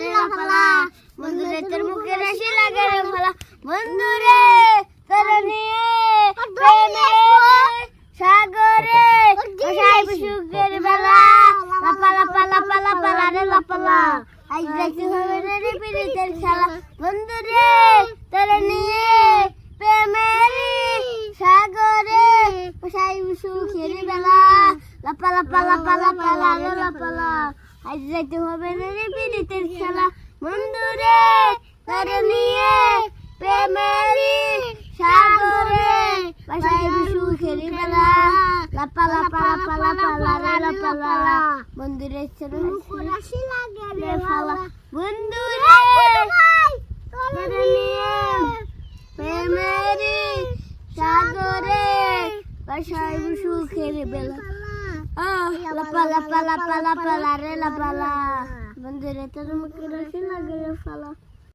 রে লাফালা বন্ধুরে তোর মুখে হাসি লাগে রে ফালা বন্ধুরে, তোর নিয়ে সাগরে বসাই সুখের বেলা লাপা লাপা লাপা লাপা লা রে লাপালা আজ দেখতে হবে রে পিড়িতের খেলা। বন্ধুরে, তোর নিয়ে প্রেমেরি সাগরে বসাই সুখের বেলা লাপা লাপা লাপা লাপা রে লাপালা আজ দেখতে হবে রে রে পিড়িতের খেলা বন্ধুরে তোর নিয়ে প্রেমেরি সাগরে বসাই সুখের বেলা লাপা লাপা লাপা লাপা লা রে লাপালা বন্ধুরে চলো হাসি লাগে রে ফালা বন্ধুরে তোর নিয়ে প্রেমেরি সাগরে বসাই সুখের বেলা আহ, লাপা লাপা লাপা লাপা লা রে লাপালা বন্ধুরে তোর মুখে রসি লাগে রে ফালা